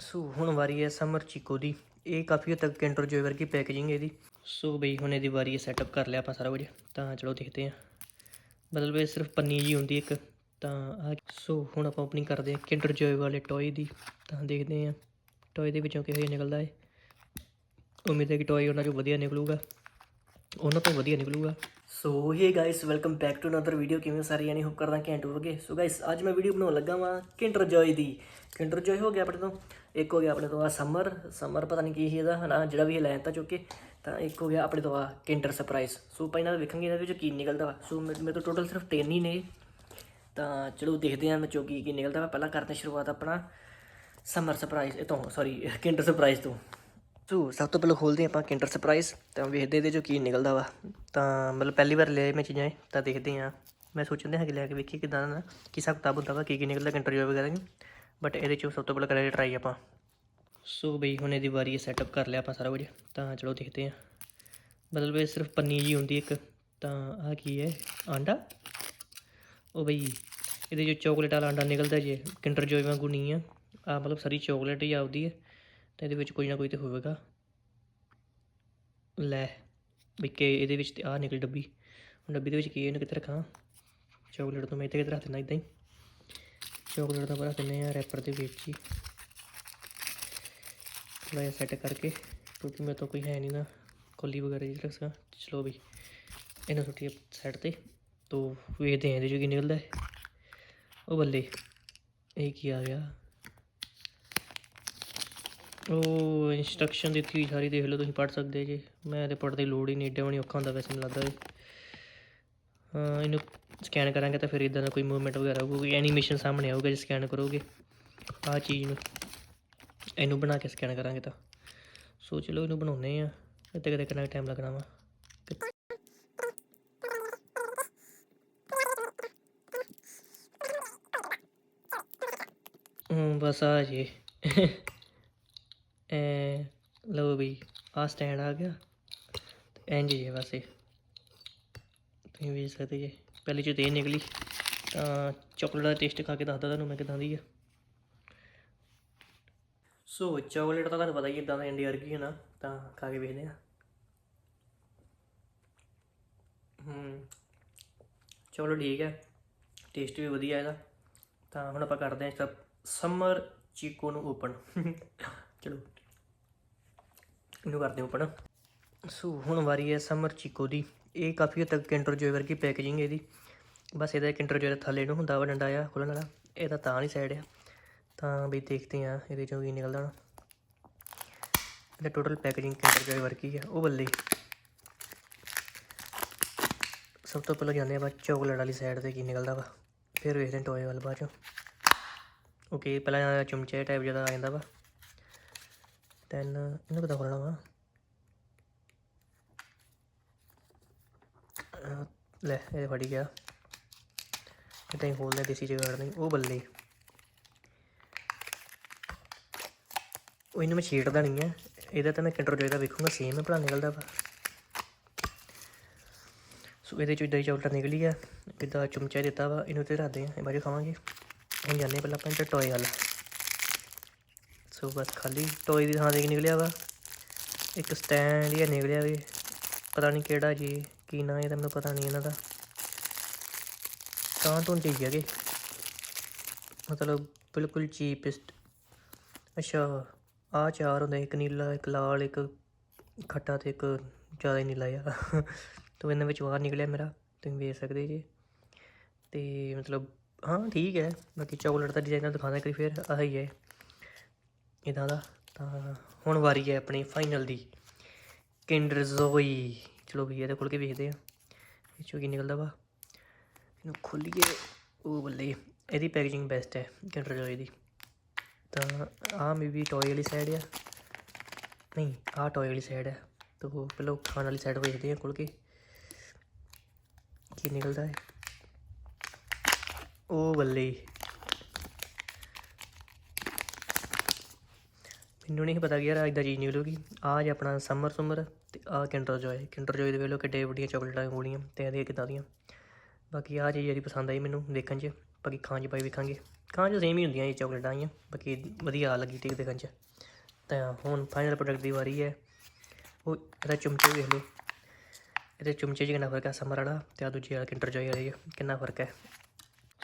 ਸੋ ਹੁਣ ਵਾਰੀ ਹੈ ਸਮਰ ਚੀਕੋ ਦੀ। ਇਹ ਕਾਫੀ ਹੱਦ ਤੱਕ ਕੈਂਟਰ ਜੋਏ ਵਰਗੀ ਪੈਕੇਜਿੰਗ ਇਹਦੀ। ਸੋ ਬਈ ਹੁਣ ਇਹਦੀ ਵਾਰੀ ਹੈ ਸੈਟਅਪ ਕਰ ਲਿਆ ਆਪਾਂ ਸਾਰਾ ਕੁਝ। ਤਾਂ ਚਲੋ ਦੇਖਦੇ ਹਾਂ। ਮਤਲਬ ਇਹ ਸਿਰਫ ਪੰਨੀ ਜੀ ਹੁੰਦੀ ਇੱਕ। ਤਾਂ ਆਹ ਸੋ ਹੁਣ ਆਪਾਂ ਓਪਨਿੰਗ ਕਰਦੇ ਹਾਂ ਕੈਂਟਰ ਜੋਏ ਵਾਲੇ ਟੌਏ ਦੀ। ਤਾਂ ਦੇਖਦੇ ਹਾਂ। ਟੌਏ ਦੇ ਵਿੱਚੋਂ ਕਿਹੋ ਜਿਹਾ ਨਿਕਲਦਾ ਹੈ। ਉਮੀਦ ਹੈ ਕਿ ਟੌਏ ਉਹਨਾਂ ਚੋਂ ਵਧੀਆ ਨਿਕਲੂਗਾ। ਉਹਨਾਂ ਤੋਂ ਵਧੀਆ ਨਿਕਲੂਗਾ। So hey guys welcome back to another video ਕਿਵੇਂ ਸਾਰੇ ਯਾਨੀ ਹੋਪ ਕਰਦਾ ਘੈਂਟ ਹੋਵੋਗੇ। ਸੋ ਗਾਇਸ ਅੱਜ ਮੈਂ ਵੀਡੀਓ ਬਣਾਉਣ ਲੱਗਾ ਵਾਂ ਕਿੰਡਰ ਜੋਏ ਦੀ। ਕਿੰਡਰ ਜੋਏ ਹੋ ਗਿਆ ਆਪਣੇ ਤੋਂ। ਇੱਕ ਹੋ ਗਿਆ ਆਪਣੇ ਤੋਂ ਆ ਸਮਰ ਸਮਰ ਪਤਾ ਨਹੀਂ ਕੀ ਸੀ ਇਹਦਾ। ਹਨਾ, ਜਿਹੜਾ ਵੀ ਇਹ ਲੈਣ ਤਾਂ ਚੁੱਕੇ ਤਾਂ ਇੱਕ ਹੋ ਗਿਆ ਆਪਣੇ ਤੋਂ ਆ ਕਿੰਡਰ ਸਰਪ੍ਰਾਈਜ਼ ਸੋ ਆਪਾਂ ਇਹਨਾਂ ਦਾ ਵੇਖਾਂਗੇ, ਇਹਨਾਂ ਵਿੱਚ ਕੀ ਨਿਕਲਦਾ ਵਾ। ਸੋ ਮੇਰੇ ਮੇਰੇ ਤੋਂ ਟੋਟਲ ਸਿਰਫ ਤਿੰਨ ਹੀ ਨੇ। ਤਾਂ ਚਲੋ ਦੇਖਦੇ ਹਾਂ ਮੈਂ ਚੋ ਕੀ ਕੀ ਨਿਕਲਦਾ ਵਾ। ਪਹਿਲਾਂ ਕਰਦੇ ਹਾਂ ਸ਼ੁਰੂਆਤ ਆਪਣਾ। ਸਮਰ ਸਰਪ੍ਰਾਈਜ਼ ਇਹ ਤੋਂ ਸੌਰੀ ਕਿੰਡਰ ਸਰਪ੍ਰਾਈਜ਼ ਤੋਂ। ਸੋ ਸਭ ਤੋਂ ਪਹਿਲਾਂ ਖੋਲਦੇ ਹਾਂ ਆਪਾਂ ਕਿੰਡਰ ਸਰਪ੍ਰਾਈਜ਼ ਤਾਂ ਵੇਖਦੇ ਇਹਦੇ ਚੋਂ ਕੀ ਨਿਕਲਦਾ ਵਾ। ਤਾਂ ਮਤਲਬ ਪਹਿਲੀ ਵਾਰ ਲਿਆ ਮੈਂ ਚੀਜ਼ਾਂ ਤਾਂ ਦੇਖਦੇ ਹਾਂ। ਮੈਂ ਸੋਚਦੇ ਹਾਂ ਕਿ ਲੈ ਕੇ ਵੇਖੀਏ ਕਿਦਾਂ ਦਾ, ਕੀ ਹਿਸਾਬ ਕਿਤਾਬ ਹੁੰਦਾ ਵਾ ਕੀ ਕੀ ਨਿਕਲਦਾ ਕਿੰਡਰ ਜੋਏ ਵਗੈਰਾ ਦੀ ਬਟ ਇਹਦੇ ਚੋਂ ਸਭ ਤੋਂ ਪਹਿਲਾਂ ਕਰਾਂਗੇ ਟਰਾਈ ਆਪਾਂ। ਸੋ ਬਈ ਹੁਣ ਇਹਦੀ ਵਾਰੀ ਹੈ ਸੈਟਅਪ ਕਰ ਲਿਆ ਆਪਾਂ ਸਾਰਾ ਕੁਝ। ਤਾਂ ਚਲੋ ਦੇਖਦੇ ਹਾਂ। ਮਤਲਬ ਇਹ ਸਿਰਫ ਪੰਨੀ ਜੀ ਹੁੰਦੀ ਇੱਕ। ਤਾਂ ਆਹ ਕੀ ਹੈ? ਆਂਡਾ? ਉਹ ਬਈ ਇਹਦੇ ਜੋ ਚਾਕਲੇਟ ਵਾਲਾ ਆਂਡਾ ਨਿਕਲਦਾ ਜੇ। ਕਿੰਡਰ ਜੋਏ ਵਾਂਗੂ ਨਹੀਂ ਆ। ਆ ਮਤਲਬ ਸਾਰੀ ਚਾਕਲੇਟ ਹੀ ਆਉਦੀ ਹੈ ਤਾਂ ਇਹਦੇ ਵਿੱਚ ਕੋਈ ਨਾ ਕੋਈ ਤੇ ਹੋਵੇਗਾ। ਲੈ, ਵੀ ਕਿ ਇਹਦੇ ਵਿੱਚ ਤੇ ਆ ਨਿਕਲ ਡੱਬੀ। ਹੁਣ ਡੱਬੀ ਦੇ ਵਿੱਚ ਕੀ ਇਹਨੂੰ ਕਿੱਥੇ ਰੱਖਾਂ? ਚਾਕਲੇਟ ਤੋਂ ਮੈਂ ਇੱਥੇ ਕਿੱਥੇ ਰੱਖ ਦਿੰਦਾ ਇਦਾਂ ਹੀ। ਚਾਕਲੇਟ ਦਾ ਭਰਾ ਦਿੰਦੇ ਆ ਰੈਪਰ ਦੇ ਵਿੱਚ ਹੀ। ਥੋੜ੍ਹਾ ਜਿਹਾ ਸੈੱਟ ਕਰਕੇ, ਕਿਉਂਕਿ ਮੇਰੇ ਤੋਂ ਕੋਈ ਹੈ ਨਹੀਂ ਨਾ, ਕੋਲੀ ਵਗੈਰਾ ਜੀ ਰੱਖ। ਸਕਾਂ ਚਲੋ ਵੀ, ਇਹਨੂੰ ਸੁੱਟੀ ਸੈੱਟ ਤੇ, ਤੋ ਵੇਖਦੇ ਹਾਂ ਇਹਦੇ ਚੋਂ ਕੀ ਨਿਕਲਦਾ ਹੈ। ਉਹ ਬੱਲੇ, ਇਹ ਕੀ ਆ ਗਿਆ? ਉਹ ਇਨਸਟਰਕਸ਼ਨ ਦਿੱਤੀ ਹੋਈ ਸਾਰੀ ਦੇਖ ਲਓ ਤੁਸੀਂ, ਪੜ੍ਹ ਸਕਦੇ ਜੇ। ਮੈਂ ਤੇ ਪੜ੍ਹਨ ਦੀ ਲੋੜ ਹੀ ਨਹੀਂ, ਏਡਾ ਵੀ ਨਹੀਂ ਔਖਾ ਹੁੰਦਾ ਵੈਸੇ ਮੈਨੂੰ ਲੱਗਦਾ ਇਹ ਇਹਨੂੰ ਸਕੈਨ ਕਰਾਂਗੇ ਤਾਂ ਫਿਰ ਇਦਾਂ ਦਾ ਕੋਈ ਮੂਵਮੈਂਟ ਵਗੈਰਾ ਹੋਊਗਾ, ਕੋਈ ਐਨੀਮੇਸ਼ਨ ਸਾਹਮਣੇ ਆਊਗਾ ਜੇ ਸਕੈਨ ਕਰੋਗੇ। ਆਹ ਚੀਜ਼ ਨੂੰ, ਇਹਨੂੰ ਬਣਾ ਕੇ ਸਕੈਨ ਕਰਾਂਗੇ ਤਾਂ। ਸੋ ਚਲੋ ਇਹਨੂੰ ਬਣਾਉਨੇ ਆ ਇੱਥੇ ਕਿਤੇ ਕਿੰਨਾ ਟਾਈਮ ਲੱਗਣਾ ਵਾ। ਬਸ ਆ ਜੀ। ਐ ਲਓ ਵੀ ਆ ਸਟੈਂਡ ਆ ਗਿਆ। ਤੇ ਇੰਜ ਜੇ ਬਸ ਇਹ। ਤੁਸੀਂ ਵੇਖ ਸਕਦੇ ਜੇ। ਪਹਿਲੇ ਚ ਤੇ ਨਿਕਲੀ। ਤਾਂ ਚਾਕਲੇਟ ਦਾ ਟੇਸਟ ਖਾ ਕੇ ਦੱਸਦਾ ਤੁਹਾਨੂੰ ਮੈਂ ਕਿਦਾਂ ਦੀ ਆ। ਸੋ ਚਾਕਲੇਟ ਤਾਂ ਤੁਹਾਨੂੰ ਪਤਾ ਹੀ ਇਦਾਂ ਦਾ ਇੰਡੀਆ ਵਰਗੀ ਹੈ ਨਾ, ਤਾਂ ਖਾ ਕੇ ਵੇਖਦੇ ਆ। ਹੂੰ। ਚਲੋ ਠੀਕ ਹੈ। ਟੇਸਟ ਵੀ ਵਧੀਆ ਇਹਦਾ। ਤਾਂ ਹੁਣ ਆਪਾਂ ਕਰਦੇ ਹਾਂ ਸਭ ਸਮਰ ਚੀਕੋ ਨੂੰ ਓਪਨ ਚਲੋ। ਇਹਨੂੰ ਕਰਦੇ ਓਪਨ ਸੋ ਹੁਣ ਵਾਰੀ ਹੈ ਸਮਰ ਚੀਕੋ ਦੀ। ਇਹ ਕਾਫੀ ਹੱਦ ਤੱਕ ਕਿੰਡਰ ਜੋਏ ਵਰਗੀ ਪੈਕੇਜਿੰਗ ਇਹਦੀ। ਬਸ ਇਹਦਾ ਕਿੰਡਰ ਜੋਏ ਥੱਲੇ ਨੂੰ ਹੁੰਦਾ ਵਾ ਡੰਡਾ ਆ ਖੋਲ੍ਹਣ ਵਾਲਾ। ਇਹਦਾ ਤਾਂ ਨਹੀਂ ਸਾਈਡ ਆ। ਤਾਂ ਵੀ ਦੇਖਦੇ ਆ ਇਹਦੇ ਚੋਂ ਕੀ ਨਿਕਲਦਾ ਹੁਣ। ਇਹਦਾ ਟੋਟਲ ਪੈਕੇਜਿੰਗ ਕਿੰਡਰ ਜੋਏ ਵਰਗੀ ਆ, ਉਹ ਬੱਲੇ। ਸਭ ਤੋਂ ਪਹਿਲਾਂ ਜਾਂਦੇ ਆਪਾਂ ਚੋਕਲੇਟ ਵਾਲੀ ਸਾਈਡ ਤੇ ਕੀ ਨਿਕਲਦਾ ਵਾ। ਫਿਰ ਵੇਖਦੇ ਹਾਂ ਟੋਏ ਵੱਲ ਬਾਅਦ ਚੋਂ। ਓਕੇ ਪਹਿਲਾਂ ਚਮਚੇ ਟਾਈਪ ਜਿਹਾ ਆ ਜਾਂਦਾ ਵਾ। ਦੈਨ ਇਹਨੂੰ ਕਿੱਦਾਂ ਖੋਲਣਾ ਵਾ ਲੈ ਇਹ ਫੜੀ ਗਿਆ ਇਦਾਂ ਹੀ ਖੋਲਦੇ ਦੇਸੀ ਜਗਾੜ ਨਹੀਂ ਉਹ ਬੱਲੇ ਉਹ ਇਹਨੂੰ ਮੈਂ ਛੇੜਦਾ ਨਹੀਂ ਆ ਇਹਦਾ ਤਾਂ ਮੈਂ ਕੰਟਰੋਲ ਜਿਹੜਾ ਵੇਖੂੰਗਾ ਸੇਮ ਹੈ ਭਲਾ ਨਿਕਲਦਾ ਵਾ ਸੋ ਇਹਦੇ ਚੋਂ ਇਦਾਂ ਹੀ ਚੌਕਲੇਟ ਨਿਕਲੀ ਆ ਇਦਾਂ ਚਮਚਾ ਦਿੱਤਾ ਵਾ ਇਹਨੂੰ ਤੇ ਰੱਖਦੇ ਆ ਇਹ ਬਾਰੇ ਖਾਵਾਂਗੇ ਹੁਣ ਜਾਂਦੇ ਪਹਿਲਾਂ ਆਪਾਂ ਇੱਧਰ ਟੋਏ ਵਾਲਾ ਸੋ ਬਸ ਖਾਲੀ। ਟੋਏ ਦੀ ਥਾਂ ਤੇ ਨਿਕਲਿਆ ਵਾ? ਇੱਕ ਸਟੈਂਡ ਹੀ ਨਿਕਲਿਆ ਵੀ। ਪਤਾ ਨਹੀਂ ਕਿਹੜਾ ਜੀ, ਕੀ ਨਾਂ ਇਹਦਾ ਮੈਨੂੰ ਪਤਾ ਨਹੀਂ ਇਹਨਾਂ ਦਾ। ਤਾਂ ਤੋਂ ਹੀ ਹੈਗੇ ਮਤਲਬ ਬਿਲਕੁਲ ਚੀਪੈਸਟ ਅੱਛਾ ਆ ਚਾਰ ਹੁੰਦੇ, ਇੱਕ ਨੀਲਾ, ਇੱਕ ਲਾਲ, ਇੱਕ ਖੱਟਾ ਤੇ ਇੱਕ ਜ਼ਿਆਦਾ ਹੀ ਨੀਲਾ ਆ ਤੋ ਇਹਨਾਂ ਵਿੱਚ ਬਾਹਰ ਨਿਕਲਿਆ ਮੇਰਾ, ਤੁਸੀਂ ਵੇਖ ਸਕਦੇ ਜੀ। ਤੇ ਮਤਲਬ, ਹਾਂ, ਠੀਕ ਹੈ। ਬਾਕੀ ਚਾਕਲੇਟ ਦਾ ਡਿਜ਼ਾਈਨ ਦਿਖਾਉਂਦਾ ਕਰੀ ਫਿਰ, ਆਹੀ ਹੈ। ਇਦਾਂ ਦਾ, ਤਾਂ ਹੁਣ ਵਾਰੀ ਹੈ ਆਪਣੀ ਫਾਈਨਲ ਦੀ। ਕਿੰਡਰ ਜ਼ੋਈ ਚਲੋ ਵੀ ਇਹਦੇ ਖੋਲ ਕੇ ਵੇਖਦੇ ਆ? ਇਹ ਚੋਂ ਕੀ ਨਿਕਲਦਾ ਵਾ? ਇਹਨੂੰ ਖੋਲੀਏ, ਉਹ ਬੱਲੇ। ਇਹਦੀ ਪੈਕੇਜਿੰਗ ਬੈਸਟ ਹੈ ਕਿੰਡਰ ਜੋਈ ਦੀ। ਤਾਂ ਆਹ ਮੇਬੀ ਟੋਏ ਵਾਲੀ ਸਾਈਡ ਆ। ਨਹੀਂ, ਆਹ ਟੋਏ ਵਾਲੀ ਸਾਈਡ ਹੈ ਤਾਂ ਪਹਿਲਾਂ ਖਾਣ ਵਾਲੀ ਸਾਈਡ ਵੇਖਦੇ ਆ ਖੋਲ ਕੇ। ਕੀ ਨਿਕਲਦਾ ਹੈ ਉਹ ਬੱਲੇ। ਮੈਨੂੰ ਨਹੀਂ ਪਤਾ ਕਿ ਯਾਰ ਇਦਾਂ ਚੀਜ਼ ਨਿਕਲੂਗੀ ਆਹ ਜੇ ਆਪਣਾ ਸਮਰ ਸਮਰ ਤੇ ਆਹ ਕਿੰਡਰ ਜੋਏ ਕਿੰਡਰ ਜੋਏ ਦੇ ਵੇਲੋ ਕਿੱਡੇ ਵੱਡੀਆਂ ਚਾਕਲੇਟਾਂ ਗੋਲੀਆਂ ਤੇ ਇਹਦੀਆਂ ਕਿੱਦਾਂ ਦੀਆਂ। ਬਾਕੀ ਆਹ ਚੀਜ਼ ਜਿਹੜੀ ਪਸੰਦ ਆਈ ਮੈਨੂੰ ਦੇਖਣ 'ਚ, ਬਾਕੀ ਖਾਣ 'ਚ ਪਾਈ ਵੇਖਾਂਗੇ। ਖਾਣ 'ਚ ਸੇਮ ਹੀ ਹੁੰਦੀਆਂ ਇਹ ਚਾਕਲੇਟਾਂ ਆਈਆਂ, ਬਾਕੀ ਵਧੀਆ ਲੱਗੀ ਟਿਕ ਦੇਖਣ 'ਚ। ਤਾਂ ਹੁਣ ਫਾਈਨਲ ਪ੍ਰੋਡਕਟ ਦੀ ਵਾਰੀ ਹੈ। ਉਹ ਇਹਦਾ ਚਮਚੇ ਵੇਖ ਲਓ। ਇਹਦੇ ਚਮਚੇ 'ਚ ਕਿੰਨਾ ਫ਼ਰਕ ਹੈ ਸਮਰ ਵਾਲਾ ਤੇ ਆ ਦੂਜੇ ਵਾਲਾ ਕਿੰਡਰ ਜੋਏ ਵਾਲੇ ਕਿੰਨਾ ਫ਼ਰਕ ਹੈ।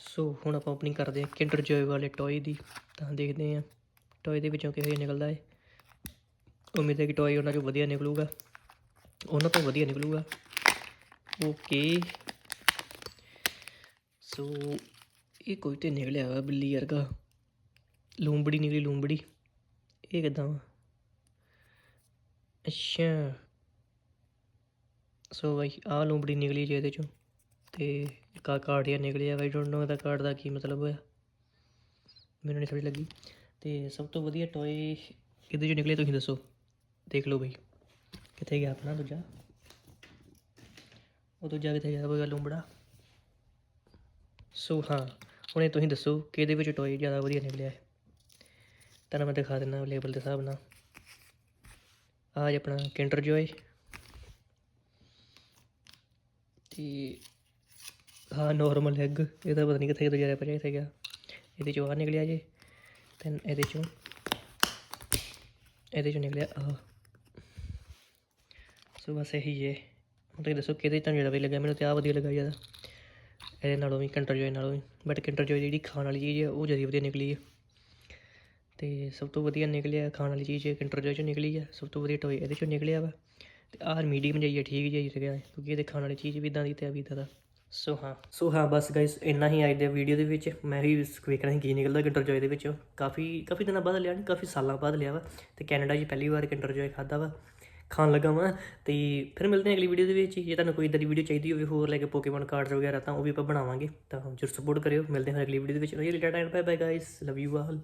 ਸੋ ਹੁਣ ਆਪਾਂ ਓਪਨਿੰਗ ਕਰਦੇ ਹਾਂ ਕਿੰਡਰ ਜੋਏ ਵਾਲੇ ਟੋਏ ਦੀ, ਤਾਂ ਦੇਖਦੇ ਹਾਂ। ਟੋਏ ਦੇ ਵਿੱਚੋਂ ਕਿਹੋ ਜਿਹਾ ਨਿਕਲਦਾ ਹੈ ਉਮੀਦ ਹੈ ਕਿ ਟੋਏ ਉਹਨਾਂ ਚੋਂ ਵਧੀਆ ਨਿਕਲੂਗਾ। ਉਹਨਾਂ ਤੋਂ ਵਧੀਆ ਨਿਕਲੂਗਾ। ਓਕੇ ਸੋ ਇਹ ਕੋਈ ਤੇ ਨਿਕਲਿਆ ਵਾ ਬਿੱਲੀ ਵਰਗਾ। ਲੂੰਬੜੀ ਨਿਕਲੀ ਲੂੰਬੜੀ। ਇਹ ਕਿਦਾਂ ਅੱਛਾ। ਸੋ ਬਾਈ ਆ ਲੂੰਬੜੀ ਨਿਕਲੀ ਜੇ ਇਹਦੇ ਚੋਂ। ਤੇ ਇੱਕ ਕਾਰਡ ਜਿਹਾ ਨਿਕਲਿਆ ਬਾਈ ਡੋਂਟ ਨੋ ਇਹਦਾ ਕਾਰਡ ਦਾ ਕੀ ਮਤਲਬ ਹੋਇਆ। ਮੈਨੂੰ ਨਹੀਂ ਸਮਝ ਲੱਗੀ। ਤੇ ਸਭ ਤੋਂ ਵਧੀਆ ਟੋਏ ਇਹਦੇ ਚੋਂ ਨਿਕਲੇ ਤੁਸੀਂ ਦੱਸੋ? ਦੇਖ ਲਓ ਬਈ। ਕਿੱਥੇ ਗਿਆ ਆਪਣਾ ਦੂਜਾ? ਉਹ ਦੂਜਾ ਕਿੱਥੇ ਗਿਆ? ਬਗਾ ਲੂੰਬੜਾ ਸੋ ਹਾਂ, ਹੁਣ ਇਹ ਤੁਸੀਂ ਦੱਸੋ ਕਿ ਇਹਦੇ ਵਿੱਚ ਟੋਏ ਜ਼ਿਆਦਾ ਵਧੀਆ ਨਿਕਲਿਆ ਹੈ? ਤੁਹਾਨੂੰ ਮੈਂ ਦਿਖਾ ਦਿੰਦਾ ਲੇਬਲ ਦੇ ਹਿਸਾਬ ਨਾਲ। ਆਹ ਜੀ ਆਪਣਾ ਕੈਂਟਰ ਜੋਏ ਤੇ ਹਾਂ ਨਾਰਮਲ ਐਗ ਇਹਦਾ ਪਤਾ ਨਹੀਂ ਕਿੱਥੇ ਕਿੱਥੇ ਜਾ ਰਿਹਾ ਕਿੱਥੇ ਗਿਆ। ਇਹਦੇ ਚੋਂ ਆ ਨਿਕਲਿਆ ਜੇ। ਤੇ ਇਹਦੇ ਚੋਂ ਇਹਦੇ ਚੋਂ ਨਿਕਲਿਆ ਆਹ ਸੋ ਬਸ ਇਹੀ ਜੇ ਹੁਣ ਤੁਸੀਂ ਦੱਸੋ ਕਿਹਦੇ 'ਚ ਤੁਹਾਨੂੰ ਜ਼ਿਆਦਾ ਵਧੀਆ ਲੱਗਾ ਮੈਨੂੰ ਤੇ ਆ ਵਧੀਆ ਲੱਗਾ ਜ਼ਿਆਦਾ ਇਹਦੇ ਨਾਲੋਂ ਵੀ ਕੰਟਰ ਜੋਏ ਨਾਲੋਂ ਵੀ ਬਟ ਕੰਟਰ ਜੋਏ ਜਿਹੜੀ ਖਾਣ ਵਾਲੀ ਚੀਜ਼ ਹੈ ਉਹ ਜ਼ਿਆਦਾ ਵਧੀਆ ਨਿਕਲੀ ਹੈ ਤੇ ਸਭ ਤੋਂ ਵਧੀਆ ਨਿਕਲਿਆ ਖਾਣ ਵਾਲੀ ਚੀਜ਼ ਕੰਟਰ ਜੋਏ ਚੋਂ ਨਿਕਲੀ ਹੈ ਸਭ ਤੋਂ ਵਧੀਆ ਟੋਏ ਇਹਦੇ ਚੋਂ ਨਿਕਲਿਆ ਵਾ ਤੇ ਆਹ ਮੀਡੀਅਮ ਜਾਈਏ ਠੀਕ ਜਾਈ ਸੀਗਾ ਕਿਉਂਕਿ ਇਹਦੇ ਖਾਣ ਵਾਲੀ ਚੀਜ਼ ਵੀ ਇਦਾਂ ਦੀ ਤੇ ਆ ਵੀ ਇਦਾਂ ਦਾ ਸੋ ਹਾਂ। ਸੋ ਹਾਂ, ਬਸ ਗਾਇਸ ਇੰਨਾ ਹੀ ਅੱਜ ਦੇ ਵੀਡੀਓ ਦੇ ਵਿੱਚ। ਮੈਂ ਵੀ ਵੇਖਣਾ ਸੀ ਕੀ ਨਿਕਲਦਾ ਕਿੰਡਰ ਜੋਏ ਦੇ ਵਿੱਚ। ਕਾਫੀ ਕਾਫੀ ਦਿਨਾਂ ਬਾਅਦ ਲਿਆ ਨਹੀਂ ਕਾਫੀ ਸਾਲਾਂ ਬਾਅਦ ਲਿਆ ਵਾ। ਤੇ ਕੈਨੇਡਾ 'ਚ ਪਹਿਲੀ ਵਾਰ ਕਿੰਡਰ ਜੋਏ ਖਾਦਾ ਵਾ। ਖਾਣ ਲੱਗਾ ਵਾਂ। ਤੇ ਫਿਰ ਮਿਲਦੇ ਹਾਂ ਅਗਲੀ ਵੀਡੀਓ ਦੇ ਵਿੱਚ। ਜੇ ਤੁਹਾਨੂੰ ਕੋਈ ਇਦਾਂ ਦੀ ਵੀਡੀਓ ਚਾਹੀਦੀ ਹੋਵੇ, ਹੋਰ ਲੈ ਕੇ ਪੋਕੇਮੋਨ ਕਾਰਡਸ ਵਗੈਰਾ, ਤਾਂ ਉਹ ਵੀ ਆਪਾਂ ਬਣਾਵਾਂਗੇ। ਤਾਂ ਜਰੂਰ ਸਪੋਰਟ ਕਰਿਓ। ਮਿਲਦੇ ਹਾਂ ਅਗਲੀ ਵੀਡੀਓ ਦੇ ਵਿੱਚ। ਰਹੀ and bye bye guys love you all